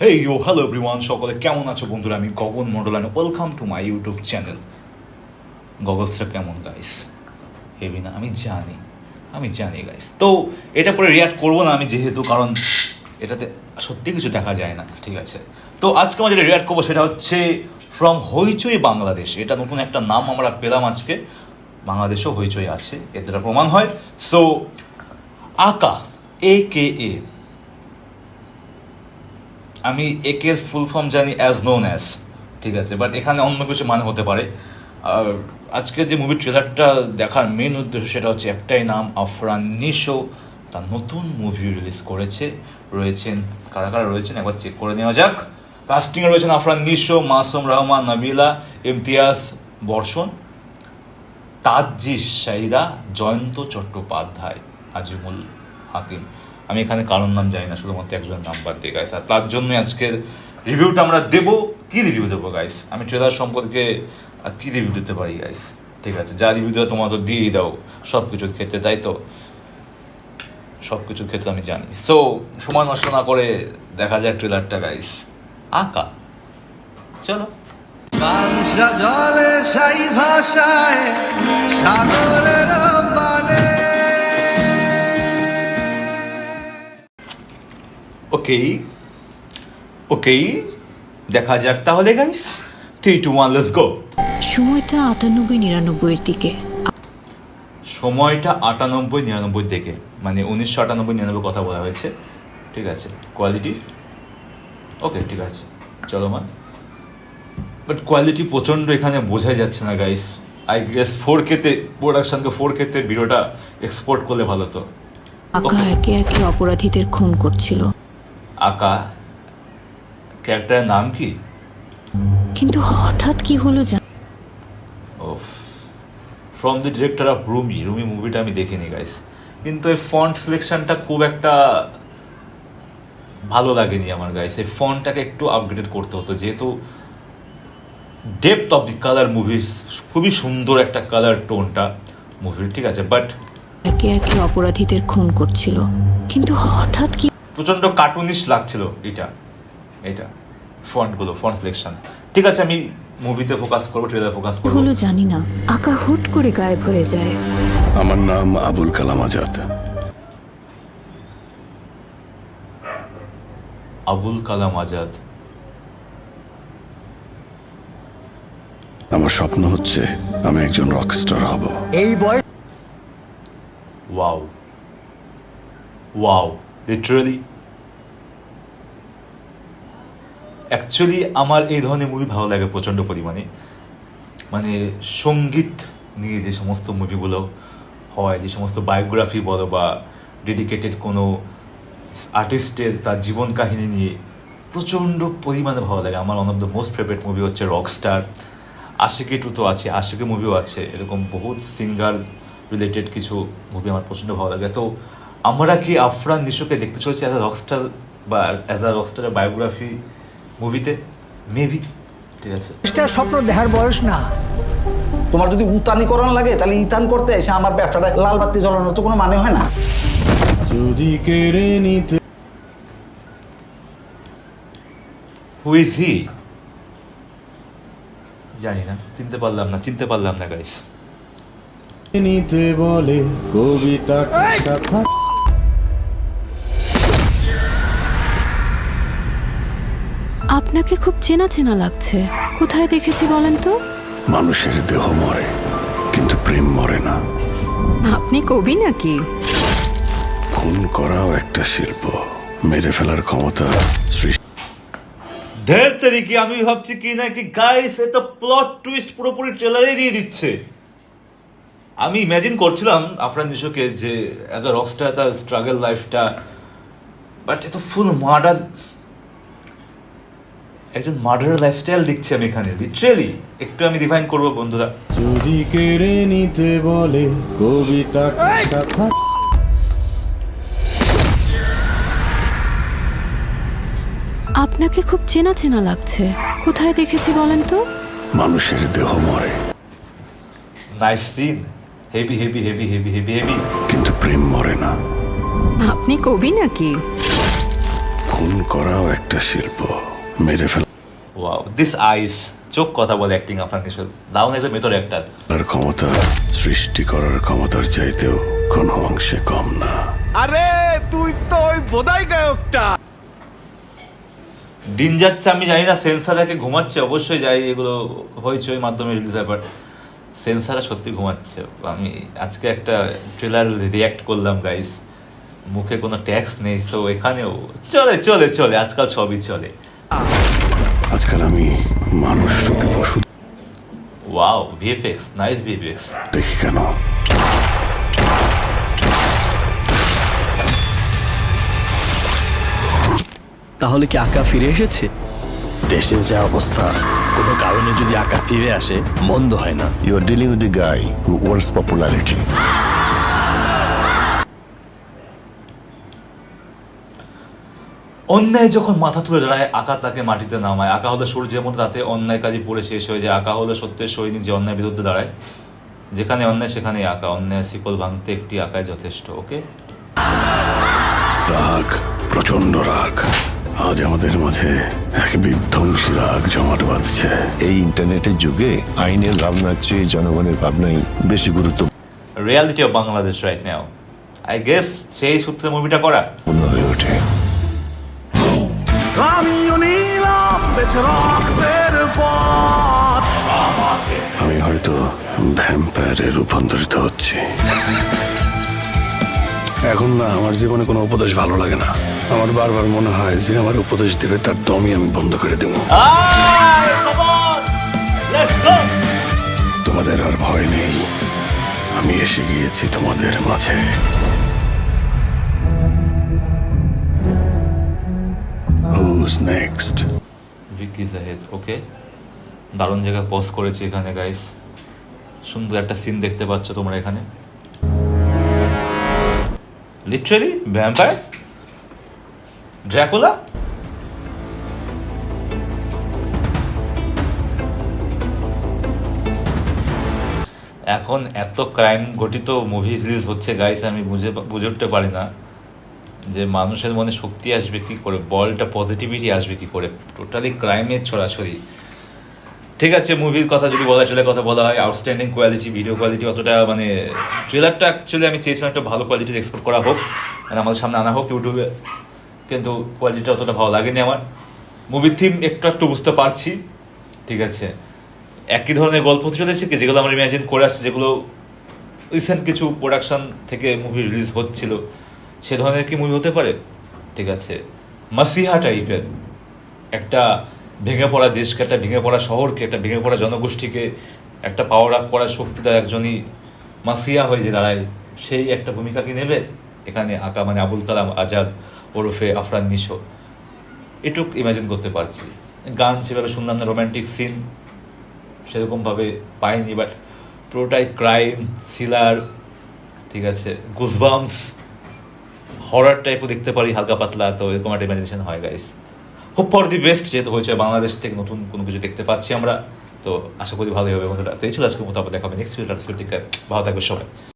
Hey you hello everyone সকলে কেমন আছো বন্ধুরা? আমি Gagan Mondal and welcome to my YouTube channel গগসটা কেমন গাইস হেবি না? আমি জানি আমি জানি গাইস তো এটা পরে রিয়াক্ট করব না আমি যেহেতু, কারণ এটাতে সত্যি কিছু দেখা যায় না, ঠিক আছে? তো আজকে আমরা যেটা রিয়াক্ট করব সেটা হচ্ছে ফ্রম হইচই বাংলাদেশ। এটা নতুন একটা নাম আমরা পেলাম আজকে। বাংলাদেশেও হইচই আছে, এর দ্বারা প্রমাণ হয়। সো আকা এ কে এ আমি একের ফুল ফর্ম জানি অ্যাজ নোন অ্যাজ ঠিক আছে? বাট এখানে অন্য কিছু মানে হতে পারে। আর আজকে যে মুভির ট্রেলারটা দেখার মেন উদ্দেশ্য সেটা হচ্ছে একটাই নাম আফরান নিশো তার নতুন মুভি রিলিজ করেছে। রয়েছেন, কারা কারা রয়েছেন? একবার চেক করে নেওয়া যাক। কাস্টিংয়ে রয়েছেন আফরান নিশো মাসুম রহমান নাবিলা ইমতিয়াজ বর্ষণ তাজিস শাহিদা জয়ন্ত চট্টোপাধ্যায় আজিমুল হাকিম আমি এখানে কারোর নাম জানি না, শুধুমাত্র একজনের নাম বাদ দিয়ে গাইস আর তার জন্য আজকের রিভিউটা আমরা দেবো। কি রিভিউ দেবো গাইস আমি ট্রেলার সম্পর্কে কি রিভিউ দিতে পারি গাইস ঠিক আছে, যা রিভিউ দেওয়া তোমার তো দিয়েই দাও সব কিছুর ক্ষেত্রে, তাই তো? সব কিছুর ক্ষেত্রে আমি জানি। সো সময় নষ্ট না করে দেখা যায় ট্রেলারটা গাইস আঁকা। চলো। জলে সাই ভাষায় সাগরের ওকেই ওকেই দেখা যাক তাহলে guys three two one let's go সময়টা আটানব্বই নিরানব্বইয়ের দিকে। সময়টা আটানব্বই নিরানব্বই থেকে মানে উনিশশো আটানব্বই নিরানব্বই কথা বলা হয়েছে। ঠিক আছে। কোয়ালিটি ওকে ঠিক আছে। চলো মান বাট কোয়ালিটি প্রচণ্ড এখানে বোঝাই যাচ্ছে না গাইস আই গেস ফোর কেতে প্রোডাকশনকে ফোর কেতে ভিডিওটা এক্সপোর্ট করলে ভালো তো। একে একে অপরাধীদের খুন করছিল। আকা ক্যারেক্টারের নাম কি? কিন্তু হঠাৎ কি হলো জান ও from the director of Rumi Rumi মুভিটা আমি দেখিনি গাইস কিন্তু এই ফন্ট সিলেকশনটা খুব একটা ভালো লাগেনি আমার গাইস এই ফন্টটাকে একটু আপগ্রেড করতে হতো যেহেতু depth of the colour movie খুবই সুন্দর একটা কালার টোনটা মুভির ঠিক আছে? বাট একে একে অপরাধীদের খুন করছিল। কিন্তু হঠাৎ কি প্রচণ্ড কার্টুনিশ লাগছিল এটা। এটা। ফন্টগুলো ফন্ট সিলেকশন ঠিক আছে আমি মুভিতে ফোকাস করব ট্রেলার ফোকাস করব। হলো জানি না। আঁকা হুট করে গায়েব হয়ে যায়। আমার নাম আবুল কালাম আজাদ। আবুল কালাম আজাদ। আমার স্বপ্ন হচ্ছে আমি একজন রকস্টার হব। এই বয়স ওয়াও ওয়াও লিটারালি অ্যাকচুয়ালি আমার এই ধরনের মুভি ভালো লাগে প্রচণ্ড পরিমাণে। মানে সংগীত নিয়ে যে সমস্ত মুভিগুলো হয়, যে সমস্ত বায়োগ্রাফি বলো বা ডেডিকেটেড কোনো আর্টিস্টের তার জীবন কাহিনী নিয়ে প্রচণ্ড পরিমাণে ভালো লাগে। আমার one of the most favourite movie হচ্ছে রকস্টার আশিকি টু তো আছে, আশিকি মুভিও আছে। এরকম বহুত সিঙ্গার রিলেটেড কিছু মুভি আমার প্রচণ্ড ভালো লাগে। তো আমরা কি আফরান নিশোকে দেখতে চলেছি অ্যাজ আ রকস্টার বা অ্যাজ আ রকস্টারের বায়োগ্রাফি মুভিতে মেবি ঠিক আছে। এটা স্বপ্ন দেখার বয়স না। তোমার যদি উতানি করানো লাগে তাহলে ইতান করতে এসে আমার ব্যবসাটা লাল বাতি জ্বলানোর তো কোনো মানে হয় না। যদি কেড়ে নিতে হু ইজ হি জানি না চিনতে পারলাম না চিনতে পারলাম না গাইস নিতে বলে কবিতা আপনাকে খুব চেনা চেনা লাগছে। কোথায় দেখেছি বলেন তো? মানুষের দেহ মরে কিন্তু প্রেম মরে না। আপনি কবি নাকি? খুন করাও একটা শিল্প। মেরে ফেলার ক্ষমতা সৃষ্টি ঢের তারিখে আমি ভাবছি কি না কি গাইস এ তো প্লট টুইস্ট পুরোপুরি ট্রেলারে দিয়ে দিচ্ছে। আমি ইমাজিন করছিলাম আফরান নিশোকে যে অ্যাজ আ রকস্টার তার স্ট্রাগল লাইফটা বাট এ তো ফুল মার্ডার একজন মার্ডার লাইফস্টাইল দেখছি আমি এখানে লিটারেলি একটু আমি ডিফাইন করব বন্ধুরা। যদি কেড়ে নিতে বলে কবিতা আপনাকে খুব চেনা চেনা লাগছে। কোথায় দেখেছি বলেন তো? মানুষের দেহ মরে। Nice scene heavy heavy heavy heavy heavy heavy কিন্তু প্রেম মরে না। আপনি কবি নাকি? খুন করাও একটা শিল্প। মেরে ওয়াও দিস আইস চোক কথা বলে অ্যাক্টিং আফরান নিশোর দাউন এজ এ মেথড অ্যাক্টার ফেলার ক্ষমতা সৃষ্টি করার ক্ষমতার চাইতেও কোনো অংশে কম না। আরে তুই তো ওই বোধাই গায়কটা। দিন যাচ্ছে আমি জানি না সেন্সারাকে ঘুমাচ্ছে অবশ্যই যাই এগুলো হয়েছে ওই মাধ্যমে রিলিজ হয় বাট সেন্সারা সত্যি ঘুমাচ্ছে। আমি আজকে একটা ট্রেলার রিয়াক্ট করলাম গাইস মুখে কোনো ট্যাক্স নেই তো এখানেও চলে চলে চলে আজকাল সবই চলে। আজকাল আমি মানুষ রূপে পশু ওয়াও ভিএফএক্স নাইস ভিএফএক্স দেখি কেন? তাহলে কি আঁকা ফিরে এসেছে? দেশের যা অবস্থা কোনো কারণে যদি আঁকা ফিরে আসে মন্দ হয় না। You are dealing with the guy who wants popularity অন্যায় যখন মাথা তুলে দাঁড়ায় আঁকা তাকে মাটিতে নামায়। আঁকা হলো সূর্যের মতো রাতে অন্যায়কারী পড়ে শেষ হয়ে যায় আঁকা হলো সত্যের সৈনিক যে অন্যায় বিরুদ্ধে দাঁড়ায় যেখানে অন্যায় সেখানেই আঁকা। অন্যায় শিকল ভাঙতে একটি আঁকায় যথেষ্ট ওকে? রাগ প্রচণ্ড রাগ। আজ আমাদের মাঝে এক বিধ্বংসী রাগ জমাট বাঁধছে। এই ইন্টারনেটের যুগে আইনের ভাবনার চেয়ে জনগণের ভাবনাই বেশি গুরুত্ব reality of Bangladesh right now I guess সেই সূত্রে মুভিটা করা। হয়ে ওঠে। আমি হয়তো ভ্যাম্পায়ারে রূপান্তরিত হচ্ছি। এখন না আমার জীবনে কোনো উপদেশ ভালো লাগে না। আমার বারবার মনে হয় যে আমার উপদেশ দেবে তার দমই আমি বন্ধ করে দেবো। তোমাদের আর ভয় নেই। আমি এসে গিয়েছি তোমাদের মাঝে। Who's next? ভিকি জাহেদ? ওকে দারুণ জায়গায় পজ করেছি এখানে গাইস সুন্দর একটা সিন দেখতে পাচ্ছ তোমরা এখানে। লিটারালি ভ্যাম্পায়ার ড্র্যাকুলা এখন এত ক্রাইম ঘটিত মুভি রিলিজ হচ্ছে গাইস আমি বুঝে বুঝে উঠতে পারি না। যে মানুষের মনে শক্তি আসবে কি করে, বলটা পজিটিভিটি আসবে কি করে টোটালি ক্রাইমের ছড়াছড়ি। ঠিক আছে মুভির কথা যদি বলা ট্রেলার কথা বলা হয় আউটস্ট্যান্ডিং কোয়ালিটি ভিডিও কোয়ালিটি অতটা মানে ট্রেলারটা অ্যাকচুয়ালি আমি চেয়েছিলাম একটা ভালো কোয়ালিটির এক্সপোর্ট করা হোক মানে আমাদের সামনে আনা হোক ইউটিউবে কিন্তু কোয়ালিটিটা অতটা ভালো লাগেনি আমার। মুভির থিম একটু একটু বুঝতে পারছি, ঠিক আছে। একই ধরনের গল্প চলে এসেছে কি, যেগুলো আমরা ইমাজিন করে আসছি, যেগুলো রিসেন্ট কিছু প্রোডাকশন থেকে মুভি রিলিজ হচ্ছিল। সে ধরনের কি মুভি হতে পারে? ঠিক আছে। মাসিহা টাইপের। একটা ভেঙে পড়া দেশকে, একটা ভেঙে পড়া শহরকে, একটা ভেঙে পড়া জনগোষ্ঠীকে, একটা পাওয়ার আপ করার শক্তিদার একজনই মাসিয়া হয়ে যে দাঁড়ায়, সেই একটা ভূমিকা কি নেবে? এখানে আঁকা মানে আবুল কালাম আজাদ ওরফে আফরান নিশো। এটুক ইমাজিন করতে পারছি। গান সেভাবে শুনলাম না রোম্যান্টিক সিন সেরকমভাবে পাইনি বাট পুরোটাই ক্রাইম থ্রিলার ঠিক আছে গুজবামস হরার টাইপও দেখতে পারি, হালকা পাতলা, তো এরকম একটা ইমাজিনেশন হয় guys hope for the best যেহেতু হয়েছে বাংলাদেশ থেকে নতুন কোনো কিছু দেখতে পাচ্ছি আমরা, তো আশা করি ভালোই হবে বন্ধুরা। তো এই ছিল আজকে মতো, আবার দেখা নেক্সট ভিডিও ভালো থাকবে সবাই।